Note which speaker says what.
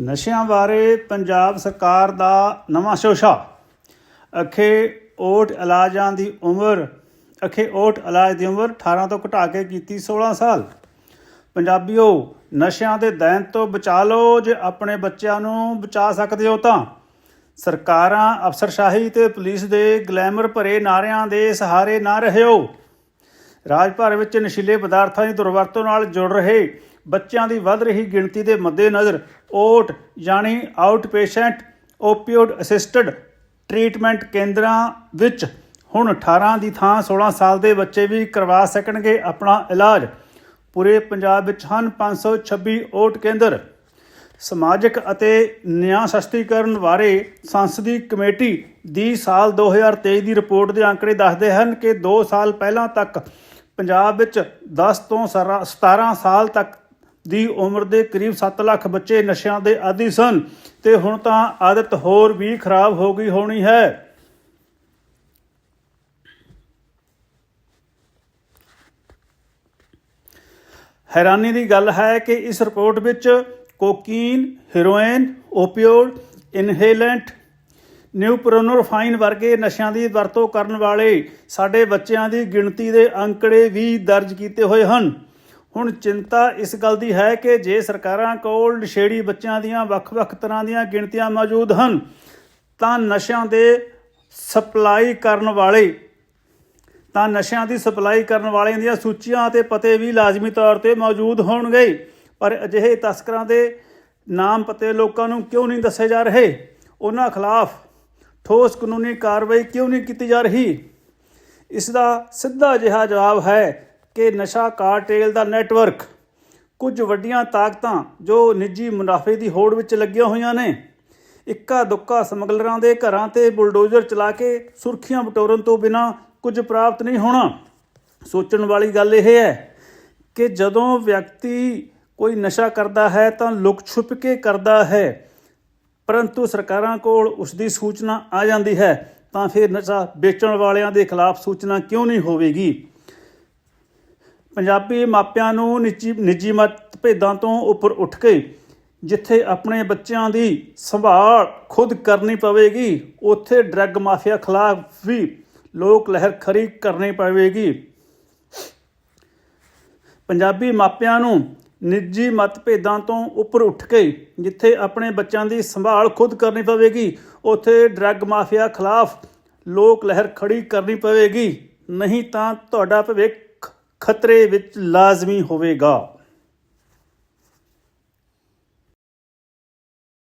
Speaker 1: ਨਸ਼ਿਆਂ ਬਾਰੇ ਪੰਜਾਬ ਸਰਕਾਰ ਦਾ ਨਵਾਂ ਸ਼ੋਸ਼ਾ। ਅਖੇ ਓਟ ਇਲਾਜਾਂ ਦੀ ਉਮਰ, ਅਖੇ ਓਟ ਇਲਾਜ ਦੀ ਉਮਰ 18 ਤੋਂ ਘਟਾ ਕੇ ਕੀਤੀ 16 ਸਾਲ। ਪੰਜਾਬੀਓ, ਨਸ਼ਿਆਂ ਦੇ ਦੈਨ ਤੋਂ ਬਚਾ ਲਓ, ਜੇ ਆਪਣੇ ਬੱਚਿਆਂ ਨੂੰ ਬਚਾ ਸਕਦੇ ਹੋ ਤਾਂ। ਸਰਕਾਰਾਂ, ਅਫਸਰਸ਼ਾਹੀ ਤੇ ਪੁਲਿਸ ਦੇ ਗਲੈਮਰ ਭਰੇ ਨਾਰਿਆਂ ਦੇ ਸਹਾਰੇ ਨਾ ਰਹਿਓ। ਰਾਜ ਭਰ ਵਿੱਚ ਨਸ਼ੀਲੇ ਪਦਾਰਥਾਂ ਦੀ ਦੁਰਵਰਤੋਂ ਨਾਲ ਜੁੜ ਰਹੇ ਬੱਚਿਆਂ ਦੀ ਵੱਧ ਰਹੀ ਗਿਣਤੀ ਦੇ ਮੱਦੇਨਜ਼ਰ ਓਟ ਯਾਨੀ out patient opioid assisted treatment ਕੇਂਦਰਾਂ ਵਿੱਚ ਹੁਣ 18 ਦੀ ਥਾਂ 16 ਸਾਲ ਦੇ ਬੱਚੇ ਵੀ ਕਰਵਾ ਸਕਣਗੇ ਆਪਣਾ ਇਲਾਜ। ਪੂਰੇ ਪੰਜਾਬ ਵਿੱਚ ਹਨ 526 ਓਟ ਕੇਂਦਰ। ਸਮਾਜਿਕ ਅਤੇ ਨਿਆਂ ਸਸਤੀਕਰਨ ਬਾਰੇ ਸੰਸਦੀ ਕਮੇਟੀ ਦੀ ਸਾਲ 2023 ਦੀ ਰਿਪੋਰਟ ਦੇ ਅੰਕੜੇ ਦੱਸਦੇ ਹਨ ਕਿ 2 ਸਾਲ ਪਹਿਲਾਂ ਤੱਕ ਪੰਜਾਬ ਵਿੱਚ 10 ਤੋਂ ਸਰਾ- 17 ਸਾਲ ਤੱਕ ਦੀ ਉਮਰ ਦੇ ਕਰੀਬ 7 ਲੱਖ ਬੱਚੇ ਨਸ਼ਿਆਂ ਦੇ ਆਦੀ ਸਨ ਤੇ ਹੁਣ ਤਾਂ ਆਦਤ ਹੋਰ ਵੀ ਖਰਾਬ ਹੋ ਗਈ ਹੋਣੀ ਹੈ। ਹੈਰਾਨੀ ਦੀ ਗੱਲ ਹੈ ਕਿ ਇਸ ਰਿਪੋਰਟ ਵਿੱਚ ਕੋਕੀਨ, ਹੈਰੋਇਨ, ਓਪੀਓਡ, ਇਨਹੇਲੈਂਟ ਨਿਊਪਰੋਨੋਰਫਾਈਨ ਵਰਗੇ ਨਸ਼ਿਆਂ ਦੀ ਵਰਤੋਂ ਕਰਨ ਵਾਲੇ ਸਾਡੇ ਬੱਚਿਆਂ ਦੀ ਗਿਣਤੀ ਦੇ ਅੰਕੜੇ ਵੀ ਦਰਜ ਕੀਤੇ ਹੋਏ ਹਨ। ਹੁਣ ਚਿੰਤਾ ਇਸ ਗੱਲ ਦੀ ਹੈ ਕਿ ਜੇ ਸਰਕਾਰਾਂ ਕੋਲ ਨਸ਼ੇੜੀ ਬੱਚਿਆਂ ਦੀਆਂ ਵੱਖ-ਵੱਖ ਤਰ੍ਹਾਂ ਦੀਆਂ ਗਿਣਤੀਆਂ ਮੌਜੂਦ ਹਨ, ਤਾਂ ਨਸ਼ਿਆਂ ਦੇ ਸਪਲਾਈ ਕਰਨ ਵਾਲੇ, ਤਾਂ ਨਸ਼ਿਆਂ ਦੀ ਸਪਲਾਈ ਕਰਨ ਵਾਲਿਆਂ ਦੀਆਂ ਸੂਚੀਆਂ ਅਤੇ ਪਤੇ ਵੀ ਲਾਜ਼ਮੀ ਤੌਰ ਤੇ ਮੌਜੂਦ ਹੋਣਗੇ। ਪਰ ਅਜਿਹੇ ਤਸਕਰਾਂ ਦੇ ਨਾਮ ਪਤੇ ਲੋਕਾਂ ਨੂੰ ਕਿਉਂ ਨਹੀਂ ਦੱਸੇ ਜਾ ਰਹੇ? ਉਹਨਾਂ ਖਿਲਾਫ ਠੋਸ ਕਾਨੂੰਨੀ ਕਾਰਵਾਈ ਕਿਉਂ ਨਹੀਂ ਕੀਤੀ ਜਾ ਰਹੀ? ਇਸ ਦਾ ਸਿੱਧਾ ਜਿਹਾ ਜਵਾਬ ਹੈ ਕਿ ਨਸ਼ਾ ਕਾਰਟੇਲ ਦਾ ਨੈਟਵਰਕ ਕੁਝ ਵੱਡੀਆਂ ਤਾਕਤਾਂ ਜੋ ਨਿੱਜੀ ਮੁਨਾਫੇ ਦੀ ਹੋੜ ਵਿੱਚ ਲੱਗੀਆਂ ਹੋਈਆਂ ਨੇ। ਇੱਕਾ ਦੁੱਕਾ ਸਮਗਲਰਾਂ ਦੇ ਘਰਾਂ ਤੇ ਬੁਲਡੋਜ਼ਰ ਚਲਾ ਕੇ ਸੁਰਖੀਆਂ ਬਟੋਰਨ ਤੋਂ ਬਿਨਾ ਕੁਝ ਪ੍ਰਾਪਤ ਨਹੀਂ ਹੋਣਾ। ਸੋਚਣ ਵਾਲੀ ਗੱਲ ਇਹ ਹੈ ਕਿ ਜਦੋਂ ਵਿਅਕਤੀ ਕੋਈ ਨਸ਼ਾ ਕਰਦਾ ਹੈ ਤਾਂ ਲੁਕ ਛੁਪ ਕੇ ਕਰਦਾ ਹੈ, ਪਰੰਤੂ ਸਰਕਾਰਾਂ ਕੋਲ ਉਸ ਦੀ ਸੂਚਨਾ ਆ ਜਾਂਦੀ ਹੈ ਤਾਂ ਫਿਰ ਨਸ਼ਾ ਵੇਚਣ ਵਾਲਿਆਂ ਦੇ ਖਿਲਾਫ ਸੂਚਨਾ ਕਿਉਂ ਨਹੀਂ ਹੋਵੇਗੀ? ਪੰਜਾਬੀ ਮਾਪਿਆਂ ਨੂੰ ਨਿੱਜੀ ਨਿੱਜੀ ਮਤਭੇਦਾਂ ਤੋਂ ਉੱਪਰ ਉੱਠ ਕੇ ਜਿੱਥੇ ਆਪਣੇ ਬੱਚਿਆਂ ਦੀ ਸੰਭਾਲ ਖੁਦ ਕਰਨੀ ਪਵੇਗੀ, ਉੱਥੇ ਡਰੱਗ ਮਾਫੀਆ ਖਿਲਾਫ ਵੀ ਲੋਕ ਲਹਿਰ ਖੜੀ ਕਰਨੀ ਪਵੇਗੀ। ਪੰਜਾਬੀ ਮਾਪਿਆਂ ਨੂੰ ਨਿੱਜੀ ਮਤਭੇਦਾਂ ਤੋਂ ਉੱਪਰ ਉੱਠ ਕੇ ਜਿੱਥੇ ਆਪਣੇ ਬੱਚਿਆਂ ਦੀ ਸੰਭਾਲ ਖੁਦ ਕਰਨੀ ਪਵੇਗੀ, ਉੱਥੇ ਡਰੱਗ ਮਾਫੀਆ ਖਿਲਾਫ ਲੋਕ ਲਹਿਰ ਖੜੀ ਕਰਨੀ ਪਵੇਗੀ। ਨਹੀਂ ਤਾਂ ਤੁਹਾਡਾ ਭਵਿੱਖ ਖਤਰੇ ਵਿੱਚ ਲਾਜ਼ਮੀ ਹੋਵੇਗਾ।